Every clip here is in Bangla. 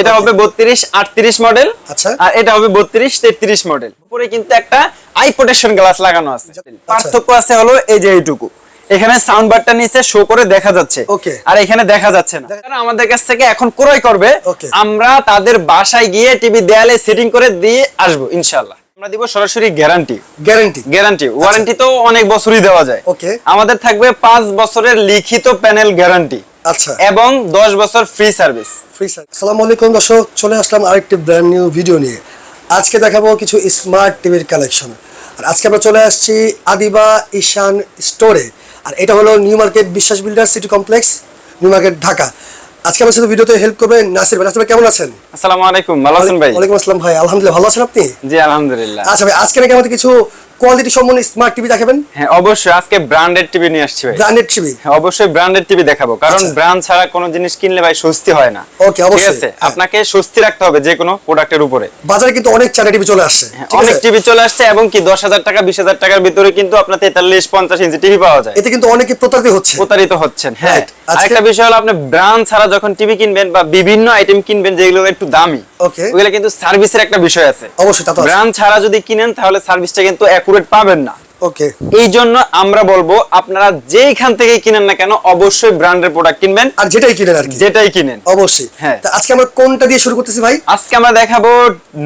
এটা হবে বত্রিশ আটত্রিশ মডেল আচ্ছা। আর এটা হবে বত্রিশ তেত্রিশ মডেল উপরে কিন্তু একটা আই প্রোটেকশন গ্লাস লাগানো আছে। আচ্ছা। পার্থক্য আছে হলো এই যে এইটুকু। এখানে সাউন্ড বারটা নিচে শো করে দেখা যাচ্ছে। আর এখানে দেখা যাচ্ছে না। আমাদের কাছ থেকে এখন ক্রয় করবে। আমরা তাদের বাসায় গিয়ে টিভি দেয়ালে সেটিং করে দিয়ে আসব ইনশাআল্লাহ। আমরা দিব সরাসরি গ্যারান্টি গ্যারান্টি গ্যারান্টি ওয়ারেন্টি তো অনেক বছরই দেওয়া যায়। Okay. আমাদের থাকবে পাঁচ বছরের লিখিত প্যানেল গ্যারান্টি আচ্ছা। এবং দশ বছর ফ্রি সার্ভিস ফ্রি স্যার আসসালামু আলাইকুম দর্শক চলে আসলাম আরেকটি ব্র্যান্ড নিউ ভিডিও নিয়ে। আজকে দেখাবো কিছু স্মার্ট টিভির কালেকশন আর আজকে আমরা চলে আসছি আদিবা ঈশান স্টোরে আর এটা হলো new market Biswas builder city complex new market Dhaka আজকে আমার সাথে ভিডিওতে হেল্প করবেন নাসির ভাই। নাসির কেমন আছেন? আসসালামু আলাইকুম ভালো আছেন ভাই? ওয়ালাইকুম আসসালাম ভাই। আলহামদুলিল্লাহ ভালো আছেন আপনি? জি আলহামদুলিল্লাহ। আচ্ছা ভাই আজকে নাকি আমাদের কিছু কোয়ালিটি সম্পন্ন স্মার্ট টিভি দেখাবেন? হ্যাঁ অবশ্যই। আজকে ব্র্যান্ডেড টিভি নিয়ে আসছি ভাই। ব্র্যান্ডেড টিভি অবশ্যই ব্র্যান্ডেড টিভি দেখাবো। কারণ আচ্ছা। ব্র্যান্ড ছাড়া কোনো জিনিস কিনলে ভাই স্বস্তি হয় না। ঠিক অবশ্যই, হ্যাঁ। আপনাকে স্বস্তি রাখতে হবে যে কোনো প্রোডাক্টের উপরে। বাজারে কিন্তু অনেক চারা টিভি চলে আসছে। হ্যাঁ, অনেক টিভি চলে আসছে এবং কি দশ হাজার টাকা বিশ হাজার টাকার ভিতরে কিন্তু আপনার তেতাল্লিশ পঞ্চাশ ইঞ্চি টিভি পাওয়া যায়। এতে কিন্তু অনেকে প্রতারিত হচ্ছে। প্রতারিত হচ্ছেন হ্যাঁ আরেকটা বিষয় হলো আপনি ব্র্যান্ড ছাড়া যখন টিভি কিনবেন বা বিভিন্ন আইটেম কিনবেন যেগুলো একটু দামি Okay. ওগুলো কিন্তু সার্ভিসের একটা বিষয় আছে। অবশ্যই তা তো ব্র্যান্ড ছাড়া যদি কিনেন তাহলে সার্ভিসটা কিন্তু অ্যাকুরেট পাবেন না। ওকে এই জন্য আমরা বলব আপনারা যেইখান থেকে কিনেন না কেন অবশ্যই ব্র্যান্ডের প্রোডাক্ট কিনবেন। আর যেটাই কিনেন আর যেটাই কিনেন। অবশ্যই। হ্যাঁ। তা আজকে আমরা কোনটা দিয়ে শুরু করতেছি ভাই? আজকে আমরা দেখাবো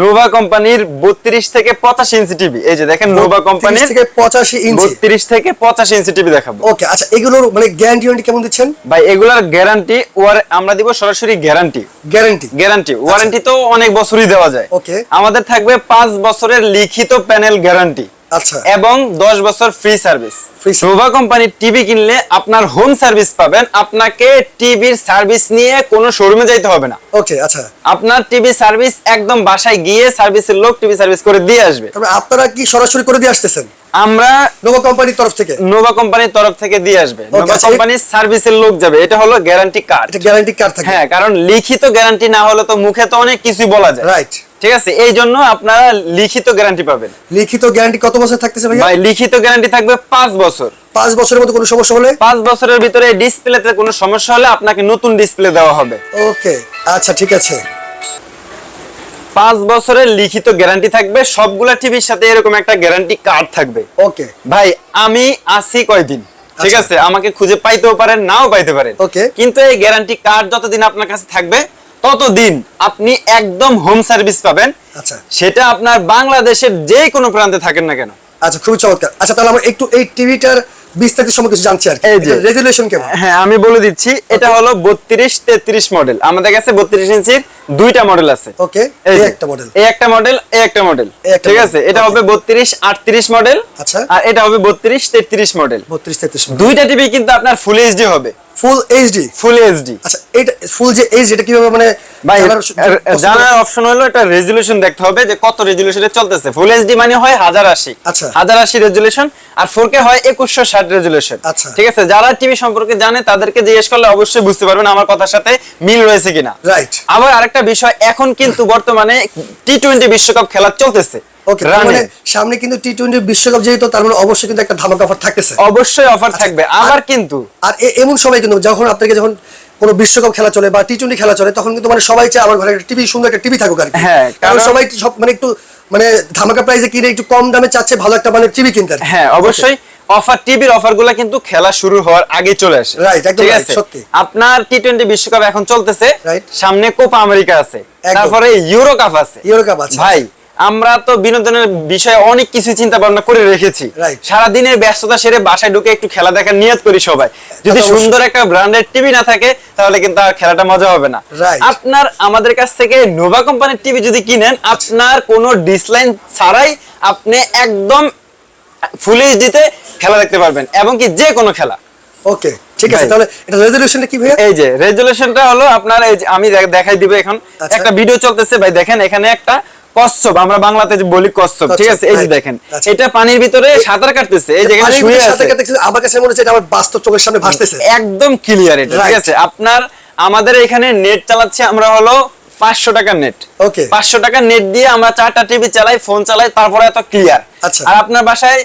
নোভা কোম্পানির বত্রিশ থেকে পঁচাশি ইঞ্চি টিভি। এই যে দেখেন নোভা 30 কোম্পানির থেকে পঁচাশি ইঞ্চি। বত্রিশ থেকে পঁচাশি ইঞ্চি টিভি দেখাবো। ওকে আচ্ছা এগুলোর মানে গ্যারান্টি ওয়ারেন্টি কেমন দিচ্ছেন? ভাই এগুলার গ্যারান্টি ওয়ার আমরা দিব সরাসরি গ্যারান্টি গ্যারান্টি গ্যারান্টি ওয়ারেন্টি তো অনেক বছরই দেওয়া যায়। ওকে আমাদের থাকবে পাঁচ বছরের লিখিত প্যানেল গ্যারান্টি আচ্ছা। এবং দশ বছর ফ্রি সার্ভিস রোভা। কোম্পানির টিভি কিনলে আপনার হোম সার্ভিস পাবেন। আপনাকে টিভির সার্ভিস নিয়ে কোনো শোরুমে যাইতে হবে না। ওকে আচ্ছা। আপনার টিভি সার্ভিস একদম বাসায় গিয়ে সার্ভিসের লোক টিভি সার্ভিস করে দিয়ে আসবে। তবে আপনারা কি সরাসরি করে দিয়ে আসতেছেন? আমরা নোভা কোম্পানির তরফ থেকে? নোভা কোম্পানির তরফ থেকে দিয়ে আসবে। নোভা কোম্পানির সার্ভিসের লোক যাবে। এটা হলো গ্যারান্টি কার্ড এটা গ্যারান্টি কার্ড থাকে। হ্যাঁ কারণ লিখিত গ্যারান্টি না হলে তো মুখে তো অনেক কিছুই বলা যায়। রাইট ঠিক আছে? এই জন্য আপনারা লিখিত গ্যারান্টি পাবেন। লিখিত গ্যারান্টি কত বছর থাকতেছে ভাইয়া? ভাই লিখিত গ্যারান্টি থাকবে পাঁচ বছর। পাঁচ বছরের মধ্যে কোনো সমস্যা হলে? পাঁচ বছরের ভিতরে ডিসপ্লেতে কোনো সমস্যা হলে আপনাকে নতুন ডিসপ্লে দেওয়া হবে। ওকে আচ্ছা ঠিক আছে। পাঁচ বছরের লিখিত গ্যারান্টি থাকবে সবগুলা টিভির সাথে এরকম একটা গ্যারান্টি কার্ড থাকবে। ওকে ভাই আমি আছি কয়দিন? ঠিক আচ্ছা। আছে? আমাকে খুঁজে পাইতেও পারেন নাও পাইতে পারেন। Okay. কিন্তু এই গ্যারান্টি কার্ড যতদিন আপনার কাছে থাকবে ততদিন আপনি একদম হোম সার্ভিস পাবেন। আচ্ছা। সেটা আপনার বাংলাদেশের যে কোনো প্রান্তে থাকেন না কেন। আচ্ছা খুবই চমৎকার। আচ্ছা তাহলে আমরা একটু এই টিভিটার বিস্তারিত সম্পর্কে কিছু জানছি আর এই যে। রেজুলেশন কেমন? হ্যাঁ আমি বলে দিচ্ছি এটা হলো বত্রিশ তেত্রিশ মডেল আমাদের কাছে বত্রিশ ইঞ্চির দুইটা মডেল আছে। ওকে এই একটা মডেল এই একটা মডেল এই একটা মডেল ঠিক আছে? এটা হবে বত্রিশ আটত্রিশ মডেল আচ্ছা। আর এটা হবে বত্রিশ তেত্রিশ মডেল বত্রিশ তেত্রিশ দুইটা টিভি কিন্তু আপনার ফুল এইচডি হবে। ফুল এইচডি ফুল এইচডি আচ্ছা এটা ফুল যে এইচ এটা কীভাবে মানে ভাই জানার অপশন হলো এটা রেজুলেশন দেখতে হবে যে কত রেজুলেশনে চলতেছে। ফুল এইচডি মানে হয় হাজার আশি। আচ্ছা। হাজার আশি রেজুলেশন আর ফোর কে হয় একুশশো ষাট রেজুলেশন আচ্ছা। ঠিক আছে? যারা টিভি সম্পর্কে জানে তাদেরকে জিজ্ঞেস করলে অবশ্যই বুঝতে পারবেন আমার কথার সাথে মিল রয়েছে কিনা। রাইট আবার আরেকটা বিষয় এখন কিন্তু বর্তমানে টি টোয়েন্টি বিশ্বকাপ খেলা চলতেছে। ওকে মানে সামনে কিন্তু টি টোয়েন্টি বিশ্বকাপ যেহেতু তার মানে অবশ্যই কিন্তু একটা ধামাকা অফার থাকতেছে। অবশ্যই অফার থাকবে। আবার কিন্তু আর এমন সময় কিন্তু যখন আপনাকে যখন কোনো বিশ্বকাপ খেলা চলে বা টি টোয়েন্টি খেলা চলে তখন কিন্তু মানে সবাই চায় আমার ঘরে একটা টিভি সুন্দর একটা টিভি থাকুক আর হ্যাঁ, কারণ সবাই সব মানে একটু মানে ধামাকা প্রাইসে কিনে একটু কম দামে চাচ্ছে ভালো একটা মানে টিভি কিনতে হ্যাঁ অবশ্যই অফার টিভির অফারগুলা কিন্তু খেলা শুরু হওয়ার আগে চলে আসে। একদম সত্যি। আপনার টি টোয়েন্টি বিশ্বকাপ এখন চলতেছে. সামনে কোপা আমেরিকা আছে। তারপরে ইউরো কাপ আছে। ইউরো কাপ আছে। ভাই আমরা তো বিনোদনের বিষয়ে অনেক কিছু চিন্তা ভাবনা করে রেখেছি. সারা দিনের ব্যস্ততা সেরে বাসায় ঢুকে একটু খেলা দেখার নিয়ত করি সবাই। যদি সুন্দর একটা ব্র্যান্ডেড টিভি না থাকে তাহলে কিন্তু আর খেলাটা মজা হবে না। আপনার আমাদের কাছ থেকে নোভা কোম্পানির টিভি যদি কিনেন আপনার কোনো ডিসলাইন ছাড়াই আপনি একদম ফুল এইচডিতে খেলা দেখতে পারবেন এবং কি যে কোনো খেলা। ওকে ঠিক আছে তাহলে এটা রেজলিউশনটা কি ভাইয়া? এই যে রেজুলেশনটা হলো আপনার এই যে আমি দেখাই দিব এখন। আচ্ছা। একটা ভিডিও চলতেছে ভাই দেখেন এখানে একটা কচ্ছপ আমরা বাংলাতে বলি কচ্ছপ ঠিক আছে? এই যে দেখেন আচ্ছা। এটা পানির ভিতরে সাঁতার কাটতেছে এই যেখানে শুয়ে আছে। আমার কাছে মনে হচ্ছে এটা আমার বাস্তব চোখের সামনে ভাসতেছে। একদম ক্লিয়ার এটা ঠিক আছে? আপনার আমাদের এখানে নেট চালাচ্ছে আমরা হলো পাঁচশো টাকার নেট ওকে পাঁচশো টাকার নেট দিয়ে আমরা চারটা টিভি চালাই ফোন চালাই তারপরে এত ক্লিয়ার আচ্ছা। আর আপনার বাসায়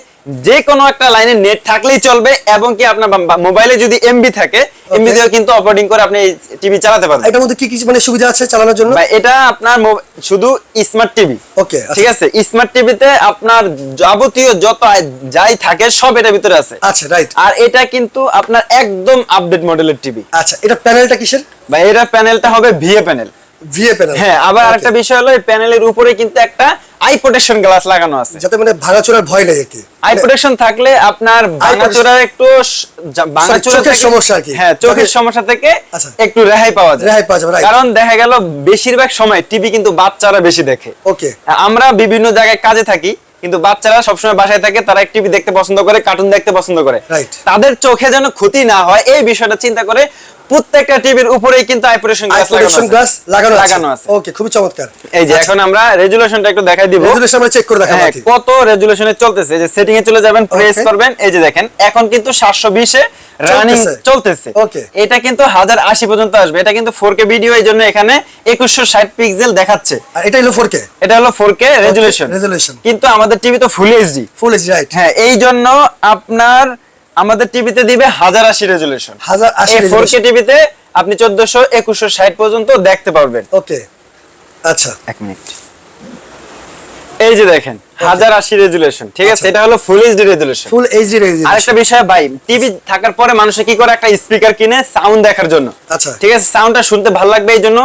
যে কোনো একটা লাইনে নেট থাকলেই চলবে এবং কি আপনার মোবাইলে যদি এমবি থাকে এমবি দিয়েও কিন্তু অপারেটিং করে আপনি টিভি চালাতে পারবেন। এটার মধ্যে কি কি মানে সুবিধা আছে চালানোর জন্য? এটা আপনার শুধু স্মার্ট টিভি ওকে ঠিক আছে? স্মার্ট টিভিতে আপনার যাবতীয় যত যাই থাকে সব এটার ভিতরে আছে। আচ্ছা রাইট আর এটা কিন্তু আপনার একদম আপডেট মডেলের টিভি আচ্ছা এটা প্যানেলটা কিসের? ভাই এটা প্যানেলটা হবে ভিএ প্যানেল ভিএ প্যানেল হ্যাঁ আবার আরেকটা বিষয় হলো এই প্যানেলের উপরে কিন্তু একটা আই প্রোটেকশন গ্লাস লাগানো আছে। যাতে মানে ভাঙাচোরার ভয় নেই কি। আই প্রোটেকশন থাকলে আপনার ভাঙাচোরার একটু ভাঙাচোরা থেকে- সমস্যা কি। হ্যাঁ চোখের চোখের- সমস্যা থেকে আচ্ছা। একটু রেহাই পাওয়া যায়। রেহাই পাওয়া যাবে, কারণ দেখা গেল বেশিরভাগ সময় টিভি কিন্তু বাচ্চারা বেশি দেখে। ওকে আমরা বিভিন্ন জায়গায় কাজে থাকি কিন্তু বাচ্চারা সবসময় বাসায় থাকে তারা টিভি দেখতে পছন্দ করে কার্টুন দেখতে পছন্দ করে। তাদের চোখে যেন ক্ষতি না হয় এই বিষয়টা চিন্তা করে প্রত্যেকটা টিভির উপরেই কিন্তু আইপ্রেশন গ্লাস আইসোলেশন গ্লাস লাগানো লাগানো আছে। ওকে খুবই চমৎকার। এই যে এখন আমরা রেজুলেশনটা একটু দেখাই দিব। রেজুলেশন আমরা চেক করে দেখাবো হ্যাঁ। কত রেজুলেশনে চলতেছে? এই যে সেটিং এ চলে যাবেন প্রেস করবেন। এই যে দেখেন এখন কিন্তু 720 এ রানিং চলতেছে। Okay. এটা কিন্তু 1080 পর্যন্ত আসবে। এটা কিন্তু 4K ভিডিও এই জন্য এখানে 2160 পিক্সেল দেখাচ্ছে। আর এটা হলো 4K এটা হলো 4K রেজুলেশন রেজুলেশন কিন্তু আমাদের টিভি তো full HD full H right হ্যাঁ এই জন্য আপনার আমাদের টিভিতে দিবে 1080 রেজুলেশন 1080 এই 4K resolution। টিভিতে আপনি 1400 2160 পর্যন্ত দেখতে পারবেন। ওকে আচ্ছা। এক মিনিট। এই যে দেখেন হাজার আশি রেজুলেশন ঠিক আছে? আচ্ছা। এটা হলো full HD resolution full HD resolution আরেকটা বিষয় ভাই টিভি থাকার পরে মানুষে কি করে একটা স্পিকার কিনে সাউন্ড দেখার জন্য? আচ্ছা। ঠিক আছে? সাউন্ডটা শুনতে ভালো লাগবে এই জন্য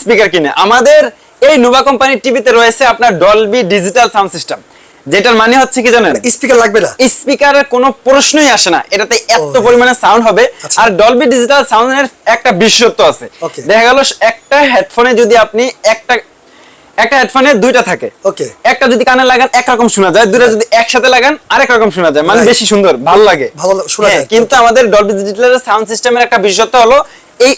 স্পিকার কিনে। আমাদের এই নোভা কোম্পানির টিভিতে রয়েছে আপনার ডলবি ডিজিটাল সাউন্ড সিস্টেম যেটার মানে হচ্ছে কি জানেন? স্পিকার লাগবে না? স্পিকারের কোনো প্রশ্নই আসে না। এটাতে এত পরিমাণে সাউন্ড হবে। আচ্ছা। আর ডলবি ডিজিটাল সাউন্ডের একটা বিশেষত্ব আছে। দেখা গেল একটা হেডফোনে যদি আপনি একটা একটা হেডফোনে দুইটা থাকে। ওকে একটা যদি কানে লাগান একরকম শোনা যায়। দুইটা যদি একসাথে লাগান আরেক রকম শোনা যায়। মানে বেশি সুন্দর ভালো লাগে। ভালো শোনা হ্যাঁ, যায়। কিন্তু আমাদের ডলবি ডিজিটাল সাউন্ড সিস্টেমের একটা বিশেষত্ব হলো এই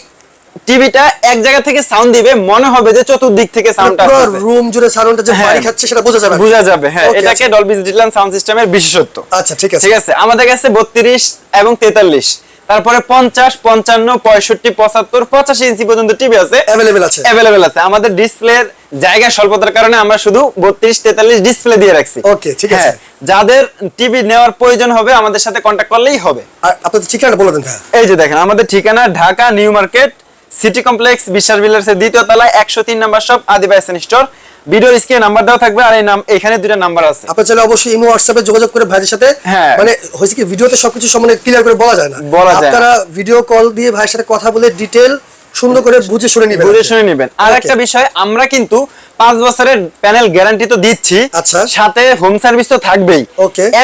টিভিটা এক জায়গা থেকে সাউন্ড দিবে মনে হবে যে চতুর্দিক থেকে সাউন্ডটা পুরো আসছে রুম জুড়ে সাউন্ডটা যে হ্যাঁ। বাড়ি খাচ্ছে সেটা বোঝা যাবে। বোঝা যাবে হ্যাঁ এটাকে ডলবি ডিজিটাল সাউন্ড সিস্টেমের বিশেষত্ব। আচ্ছা ঠিক আছে। ঠিক আছে আমাদের কাছে বত্রিশ এবং তেতাল্লিশ। তারপরে পঞ্চাশ পঞ্চান্ন পঁয়ষট্টি পঁচাত্তর পঁচাশি ইঞ্চি পর্যন্ত টিভি আছে। অ্যাভেলেবেল আছে। অ্যাভেলেবেল আছে। আমাদের ডিসপ্লের জায়গা স্বল্পতার কারণে আমরা শুধু বত্রিশ তেতাল্লিশ ডিসপ্লে দিয়ে রাখছি। ওকে ঠিক আছে। হ্যাঁ, যাদের টিভি নেওয়ার প্রয়োজন হবে আমাদের সাথে কন্ট্যাক্ট করলেই হবে। আর আপনাদের ঠিকানাটা বলে দেন হ্যাঁ। এই যে দেখেন আমাদের ঠিকানা Dhaka new market city complex Biswas বিল্ডার্সের দ্বিতীয় তলায় একশো তিন নাম্বার সব আদিবাসী স্টোর। ভিডিওর স্ক্রিনে নাম্বার দেওয়া থাকবে আর এই নাম এখানে দুটো নাম্বার আছে। আপনি চাইলে অবশ্যই ইমো হোয়াটসঅ্যাপে যোগাযোগ করে ভাইয়ের সাথে হ্যাঁ। মানে হয়েছে কি ভিডিওতে সবকিছু সম্বন্ধে ক্লিয়ার করে বলা যায় না। বলা যায় তারা আপনারা ভিডিও কল দিয়ে ভাইয়ের সাথে কথা বলে ডিটেল সুন্দর করে বুঝে শুনে নেবেন। বুঝে শুনে নেবেন। আর একটা বিষয় আমরা কিন্তু পাঁচ বছরের প্যানেল গ্যারান্টি তো দিচ্ছি। আচ্ছা। সাথে হোম সার্ভিস তো থাকবেই.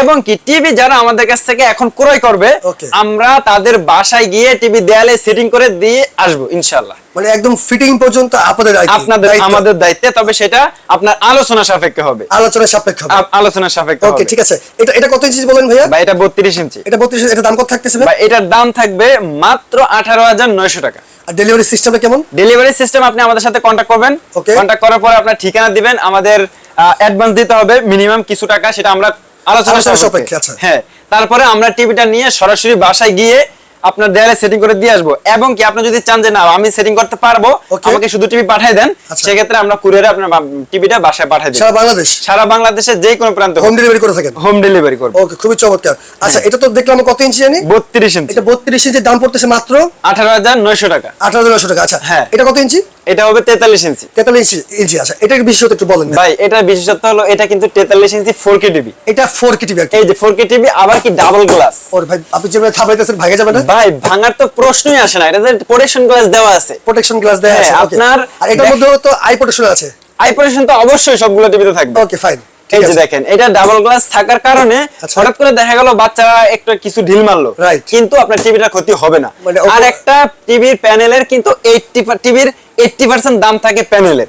এবং কি টিভি যারা আমাদের কাছ থেকে এখন ক্রয় করবে আমরা তাদের বাসায় গিয়ে টিভি দেয়ালে সেটিং করে দিয়ে আসব ইনশাল্লাহ মানে একদম ফিটিং পর্যন্ত আপনাদের আপনাদের আমাদের দায়িত্বে তবে সেটা আপনার আলোচনা সাপেক্ষে হবে। আলোচনা সাপেক্ষ হবে। আলোচনা সাপেক্ষে ওকে ঠিক আছে। এটা এটা কত ইঞ্চি বলেন ভাইয়া? বা এটা বত্রিশ ইঞ্চি এটা দাম কত থাকতেছে এটার দাম থাকবে মাত্র আঠারো হাজার নয়শো টাকা। আর ডেলিভারি সিস্টেমটা কেমন? ডেলিভারি সিস্টেম আপনি আমাদের সাথে কন্ট্যাক্ট করবেন। ওকে কন্ট্যাক্ট করার পরে আপনার ঠিকানা দিবেন। আমাদের অ্যাডভান্স দিতে হবে মিনিমাম কিছু টাকা সেটা আমরা আলোচনা সাপেক্ষে, আচ্ছা। হ্যাঁ তারপরে আমরা টিভিটা নিয়ে সরাসরি বাসায় গিয়ে আপনার দেয়ালে সেটিং করে দিয়ে আসব। এবং কি আপনি যদি চান যে না আমি সেটিং করতে পারব আমাকে শুধু টিভি পাঠিয়ে দেন আচ্ছা। সেক্ষেত্রে আমরা কুরিয়ারে আপনার টিভিটা বাসায় পাঠিয়ে দিই। সারা বাংলাদেশ? সারা বাংলাদেশে যে কোনো প্রান্ত। হোম ডেলিভারি করে থাকেন? হোম ডেলিভারি করব। ওকে খুবই চমৎকার। আচ্ছা হ্যাঁ। এটা তো দেখলাম কত ইঞ্চি জানি? বত্রিশ ইঞ্চি। এটা 32 ইঞ্চি দাম পড়তেছে মাত্র? আঠারো হাজার নয়শো টাকা। আঠারো হাজার নশো টাকা আচ্ছা। হ্যাঁ। এটা কত ইঞ্চি? এটা হবে তেতাল্লিশ ইঞ্চি। তেতাল্লিশ ইঞ্চি ইঞ্চি আচ্ছা এটার বিশেষত্ব একটু বলেন ভাই এটার বিশেষত্ব হলো এটা কিন্তু তেতাল্লিশ ইঞ্চি ফোর কে টিভি এটা ফোর কে। টিভি এই যে ফোর কে টিভি আবার কি ডাবল গ্লাস ওর ভাই আপনি যেভাবে থাবাইতেছেন ভাগে যাবে না? ভাই ভাঙার তো প্রশ্নই আসে না। এটা প্রোটেকশন গ্লাস দেওয়া আছে। প্রোটেকশন গ্লাস দেওয়া আছে হ্যাঁ, আপনার- আর এটার মধ্যে মধ্যেও তো আই প্রোটেকশন আছে। আই প্রোটেকশন তো অবশ্যই সবগুলো টিভিতে থাকবে। ওকে ফাইন এই যে দেখেন এটা ডাবল গ্লাস থাকার কারণে আচ্ছা। হঠাৎ করে দেখা গেল বাচ্চারা একটু কিছু ঢিল মারলো। কিন্তু আপনার টিভিটা ক্ষতি হবে না। মানে আর একটা টিভির প্যানেলের কিন্তু এইটটি টিভির এইটটি পার্সেন্ট দাম থাকে প্যানেলের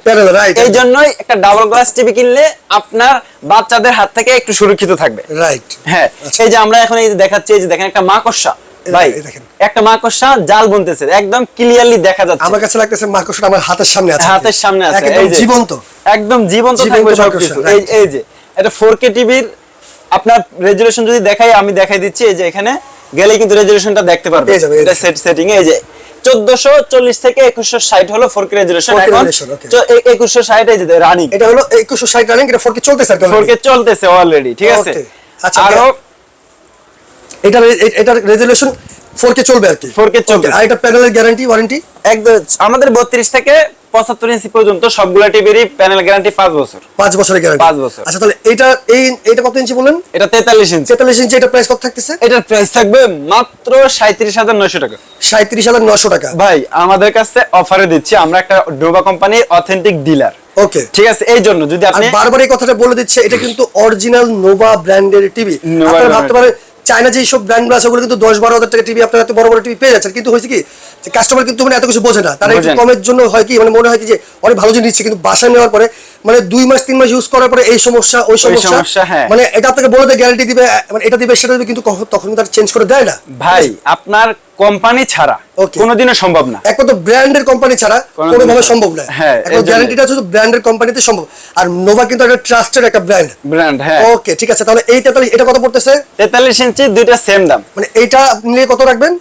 এই জন্যই একটা ডাবল গ্লাস টিভি কিনলে আপনার বাচ্চাদের হাত থেকে একটু সুরক্ষিত থাকবে। রাইট হ্যাঁ এই যে আমরা এখন এই যে দেখাচ্ছি এই যে দেখেন একটা মাকড়সা। এই ভাই দেখেন। একটা মাকড়সা জাল বুনতেছে একদম ক্লিয়ারলি দেখা যাচ্ছে। আমার কাছে লাগতেছে মাকড়সাটা আমার হাতের সামনে আছে। হাতের সামনে আছে একদম জীবন্ত। একদম জীবন্ত থাকবে সবকিছু। এই যে। এটা 4K টিভির আপনার রেজুলেশন যদি দেখাই আমি দেখাই দিচ্ছি এই যে এখানে গেলে কিন্তু রেজুলেশনটা দেখতে পারবে এটা সেট সেটিং এই যে 1440 থেকে 2160 হলো 4K রেজুলেশন 4K এখন। resolution, 2160 এই যে রানিং এটা হলো একুশশো ষাট রানিং এটা ফোর কে চলতেছে আর কি 4K চলতেছে অলরেডি ঠিক আছে? আচ্ছা, আরও এটা এটার রেজুলেশন 4K চলবে আর কি? 4K চলবে। আর এটা প্যানেলের গ্যারান্টি ওয়ারেন্টি একদম আমাদের বত্রিশ থেকে পঁচাত্তর ইঞ্চি পর্যন্ত সবগুলা টিভিরই প্যানেল গ্যারান্টি পাঁচ বছর। 5 বছরের গ্যারান্টি পাঁচ বছর। আচ্ছা তাহলে এটা এই এটা কত ইঞ্চি বলেন এটা তেতাল্লিশ ইঞ্চি। 43 ইঞ্চি এটা প্রাইস কত থাকতেছে? এটার প্রাইস থাকবে মাত্র সাঁত্রিশ হাজার নয়শো টাকা। 37900 টাকা। ভাই আমাদের কাছে অফারে দিচ্ছি আমরা একটা ডোবা কোম্পানির অথেন্টিক ডিলার ওকে। ঠিক আছে এই জন্য যদি আপনি বারবার এই কথাটা বলে দিচ্ছে এটা কিন্তু অরিজিনাল নোভা ব্র্যান্ডের টিভি আপনারা ভাবতে পারেন চায়না যে সব ব্র্যান্ড আছে ওগুলো কিন্তু দশ বারো হাজার টাকা টিভি আপনার এত বড় বড় টিভি পেয়ে যাচ্ছেন। কিন্তু হয়েছে কি যে কাস্টমার কিন্তু মানে এত কিছু বোঝে না। তারা একটু কমের জন্য হয় কি মানে মনে হয় কি যে অনেক ভালো জিনিস নিচ্ছে কিন্তু বাসায় নেওয়ার পরে মানে দুই মাস তিন মাস ইউজ করার পরে এই সমস্যা ওই সমস্যা হ্যাঁ। মানে এটা আপনাকে বলে দেয় গ্যারান্টি দিবে মানে এটা দিবে সেটা দিবে কিন্তু তখন তার চেঞ্জ করে দেয় না। ভাই আপনার কোম্পানি ছাড়া. কোনোদিনও সম্ভব না। একমাত্র ব্র্যান্ডের কোম্পানি ছাড়া কোনো কোনোভাবে সম্ভব না। হ্যাঁ, এখন গ্যারান্টিটা শুধু ব্র্যান্ডের কোম্পানিতে সম্ভব। আর নোভা কিন্তু একটা ট্রাস্টেড একটা ব্র্যান্ড ব্র্যান্ড হ্যাঁ। ওকে ঠিক আছে তাহলে এইটা তাহলে এটা কত পড়তেছে? তেতাল্লিশ ইঞ্চি দুইটা সেম দাম। মানে এইটা নিয়ে কত রাখবেন?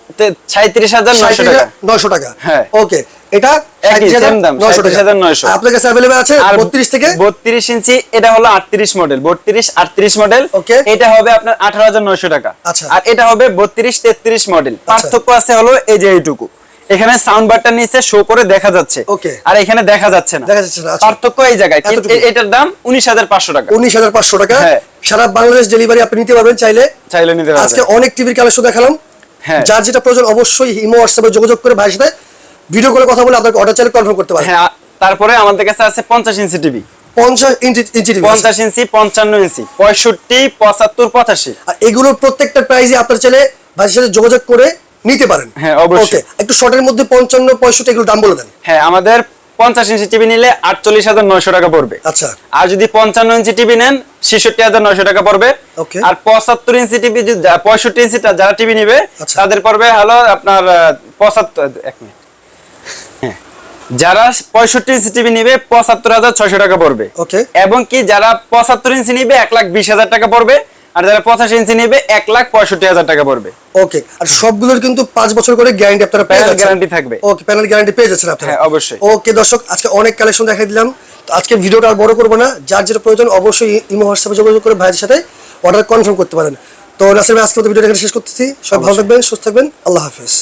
সাঁত্রিশ হাজার নয়শো টাকা। নয়শো টাকা। হ্যাঁ। ওকে এটা একই, 37,900 same দাম, টাকা। 37,900 আর আপনার কাছে অ্যাভেলেবল আছে? আর বত্রিশ থেকে? বত্রিশ ইঞ্চি এটা হলো আটত্রিশ মডেল বত্রিশ আটত্রিশ মডেল Okay. এটা হবে আপনার আঠারো হাজার নয়শো টাকা। আর এটা হবে বত্রিশ তেত্রিশ মডেল পার্থক্য আছে হলো এই যে এইটুকু। এখানে সাউন্ড বারটা নিচে শো করে দেখা যাচ্ছে। আর এখানে দেখা যাচ্ছে না। দেখা যাচ্ছে না, আচ্ছা। পার্থক্য এই জায়গায়। এটার দাম উনিশ হাজার পাঁচশো টাকা। উনিশ হাজার পাঁচশো টাকা। হ্যাঁ। সারা বাংলাদেশ ডেলিভারি আপনি নিতে পারবেন চাইলে। চাইলে নিতে পারবেন। আজকে অনেক টিভির কালেকশন দেখালাম। হ্যাঁ। যার যেটা প্রয়োজন অবশ্যই ইমো হোয়াটসঅ্যাপে যোগাযোগ করে ভাইয়ের সাথে ভিডিও করে কথা বলে আপনাকে অর্ডার চাইলে কনফার্ম করতে পারেন হ্যাঁ তারপরে আমাদের কাছে আছে পঞ্চাশ ইঞ্চি টিভি পঞ্চাশ ইঞ্চি ইঞ্চি টিভি পঞ্চাশ ইঞ্চি পঞ্চান্ন ইঞ্চি পঁয়ষট্টি পঁচাত্তর পঁচাশি। আর এগুলোর প্রত্যেকটা প্রাইসে আপনার চাইলে ভাইয়ের সাথে যোগাযোগ করে নিতে পারেন। হ্যাঁ, অবশ্যই। ওকে একটু শর্টের মধ্যে পঞ্চান্ন পঁয়ষট্টি এগুলো দাম বলে দেন। হ্যাঁ আমাদের পঞ্চাশ ইঞ্চি টিভি নিলে আটচল্লিশ হাজার নয়শো টাকা পড়বে। আচ্ছা। আর যদি পঞ্চান্ন ইঞ্চি টিভি নেন ছেষট্টি হাজার নয়শো টাকা পড়বে। Okay. আর পঁচাত্তর ইঞ্চি টিভি পঁয়ষট্টি ইঞ্চি টা- যারা টিভি নিবে আচ্ছা। তাদের পড়বে হলো আপনার আহ, পঁচাত্তর এক মিনিট। যারা পঁয়ষট্টি ইঞ্চি টিভি নিবে পঁচাত্তর হাজার ছয়শো টাকা পড়বে। Okay. এবং কি যারা পঁচাত্তর ইঞ্চি নিবে এক লাখ বিশ হাজার টাকা পড়বে আর যারা পঁচাশি ইঞ্চি নিবে এক লাখ পঁয়ষট্টি হাজার টাকা পড়বে। ওকে। আর সবগুলোর কিন্তু পাঁচ বছর করে গ্যারান্টি আপনারা পেয়ে যাচ্ছেন। guarantee থাকবে। ওকে প্যানেল গ্যারান্টি পেয়ে যাচ্ছেন আপনারা। হ্যাঁ, অবশ্যই। ওকে দর্শক আজকে অনেক কালেকশন দেখাই দিলাম। তো আজকে ভিডিওটা আর বড় করব না। যার যেটা প্রয়োজন অবশ্যই ইমো হোয়াটসঅ্যাপে যোগাযোগ করে ভাইয়ের সাথে অর্ডার কনফার্ম করতে পারেন। তো নাসির ভাই আজকে ভিডিওটা এখানে শেষ করতেছি। সব ভালো থাকবেন সুস্থ থাকবেন। আল্লাহ হাফেজ।